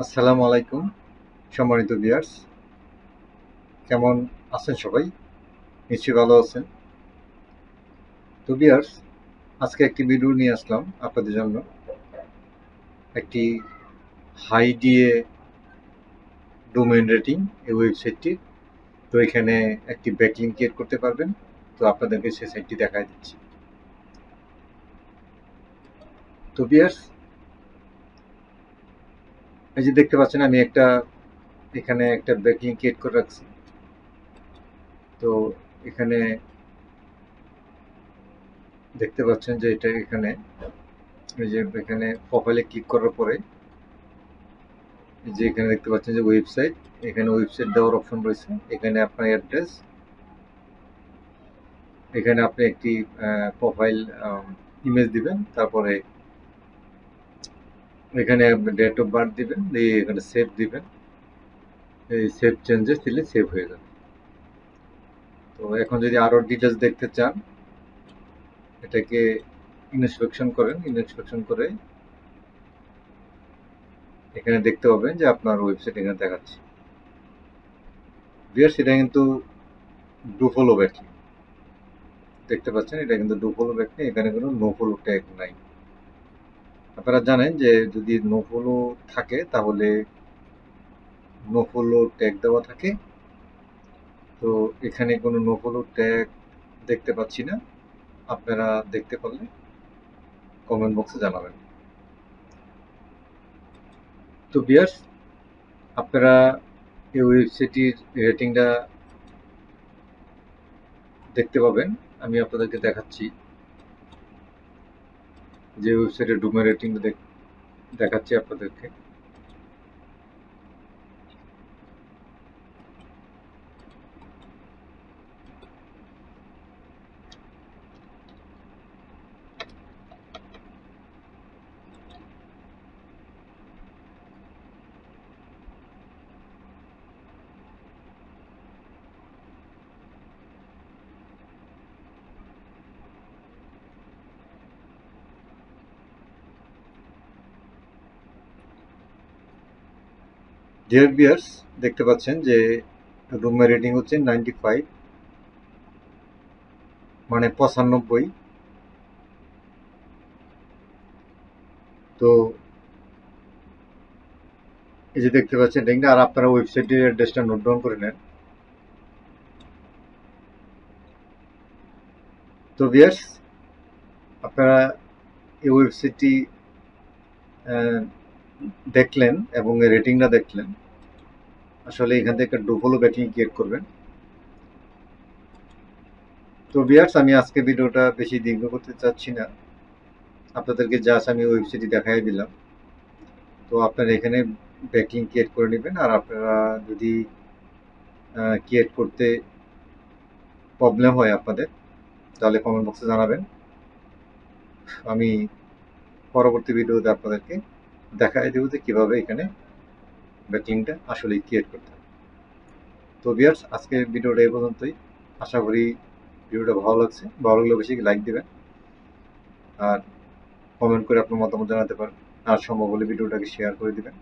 আসসালামু আলাইকুম, সম্মানিত বিয়ার্স কেমন আছেন সবাই? নিশ্চয়ই ভালো আছেন। তো বিয়ার্স আজকে একটি ভিডিও নিয়ে আসলাম আপনাদের জন্য। একটি হাই ডিএ ডোমেন রেটিং এই ওয়েবসাইটটি তো এখানে একটি ব্যাকলিং ক্রিয়েট করতে পারবেন। তো আপনাদেরকে সেই সাইটটি দেখায় দিচ্ছি। তো বিয়ার্স এই যে দেখতে পাচ্ছেন, আমি একটা এখানে একটা ব্যাকলিং ক্রিয়েট করে রাখছি। তো এখানে দেখতে পাচ্ছেন যে এটা এখানে, এই যে এখানে প্রোফাইলে ক্লিক করার পরে যে এখানে দেখতে পাচ্ছেন যে ওয়েবসাইট এখানে ওয়েবসাইট দেওয়ার অপশন রয়েছে। এখানে আপনার অ্যাড্রেস এখানে আপনি একটি প্রোফাইল ইমেজ দিবেন, তারপরে এখানে ডেট অফ বার্থ দিবেন, দিয়ে এখানে সেভ দিবেন। এই সেভ চেঞ্জেস দিলে সেভ হয়ে যাবে। তো এখন যদি আরও ডিটেলস দেখতে চান, এটাকে ইনস্পেকশন করেন ইনস্পেকশন করে এখানে দেখতে পাবেন যে আপনার ওয়েবসাইট এখানে দেখাচ্ছে। বিয়ার সেটা কিন্তু ডুফলো ব্যাকলি দেখতে পাচ্ছেন, এটা কিন্তু ডুফলো ব্যাকলি এখানে কোনো নোফলো ট্যাগ নাই। আপনারা জানেন যে যদি নোফলো থাকে, তাহলে নোফলো ট্যাগ দেওয়া থাকে। তো এখানে কোনো নোফলো ট্যাগ দেখতে পাচ্ছি না। আপনারা দেখতে পারলে কমেন্ট বক্সে জানাবেন। তো বিয়ার্স আপনারা এই ওয়েবসাইটটির রেটিংটা দেখতে পাবেন। আমি আপনাদেরকে দেখাচ্ছি। যে ওয়েবসাইটের ডুমের রেটিংটা দেখাচ্ছি আপনাদেরকে। ডিয়ার বিয়ার্স দেখতে পাচ্ছেন যে রুমের রেটিং হচ্ছে নাইনটি ফাইভ মানে পঁচানব্বই। তো এই যে দেখতে পাচ্ছেন রেটিংটা আর আপনারা ওয়েবসাইটের অ্যাড্রেসটা নোট ডাউন করে নেন। তো বিয়ার্স আপনারা এই ওয়েবসাইটটি দেখলেন এবং রেটিংটা দেখলেন। আসলে এখান থেকে একটা ডুফলো ব্যাটিং ক্রিয়েট করবেন। তো বিয়ার্স আমি আজকে ভিডিওটা বেশি দীর্ঘ করতে চাচ্ছি না। আপনাদেরকে জাস্ট আমি ওয়েবসাইটটি দেখাই দিলাম। তো আপনারা এখানে ব্যাটিং ক্রিয়েট করে নেবেন আর আপনারা যদি ক্রিয়েট করতে প্রবলেম হয় আপনাদের, তাহলে কমেন্ট বক্সে জানাবেন। আমি পরবর্তী ভিডিওতে আপনাদেরকে দেখাই দেবো যে কীভাবে এখানে ব্যাকলিংটা আসলেই ক্রিয়েট করতে হবে। তো বিয়ার্স আজকে ভিডিওটা এ পর্যন্তই। আশা করি ভিডিওটা ভালো লাগছে। ভালো লাগলে বেশি লাইক দেবেন। আর কমেন্ট করে আপনার মতামত জানাতে পারেন। আর সম্ভব হলে ভিডিওটাকে শেয়ার করে দেবেন।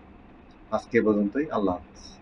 আজকে পর্যন্তই। আল্লাহ হাফিজ।